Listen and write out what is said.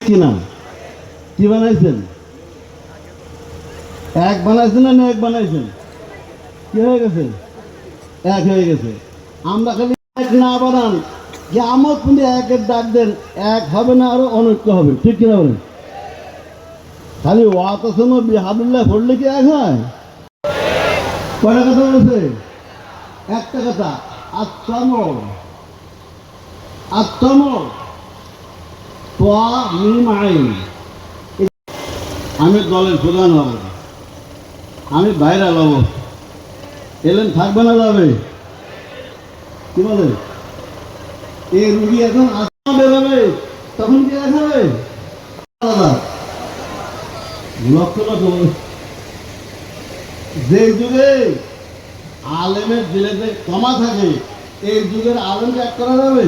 কেনা কে বানাইছেন? এক বানাইছেন না এক বানাইছেন কি হয়ে গেছে এক হয়ে গেছে আমরা খালি এক না বানান যে আমার কিন্তু একের ডাক দেন এক হবে না আরও অনৈক্য হবে ঠিক কিনা বলেন খালি ওয়াত বিহাদুল্লাহ পড়লে কি এক হয় কয়টা কথা বলেছে? একটা কথা আত্মম আত্মম তোয়া মিম আইন। আমি দলের প্রধান হব। আমি বাইরে হব এলেন থাকবে না যাবে? কি বলে? এই রুগী এখন আত্মা বেরোবে তখন কি দেখাবে? লক্ষ লক্ষ যে যুগে আলেমের জেলেতে কমা থাকে এই যুগের আলেমকে এক করা যাবে?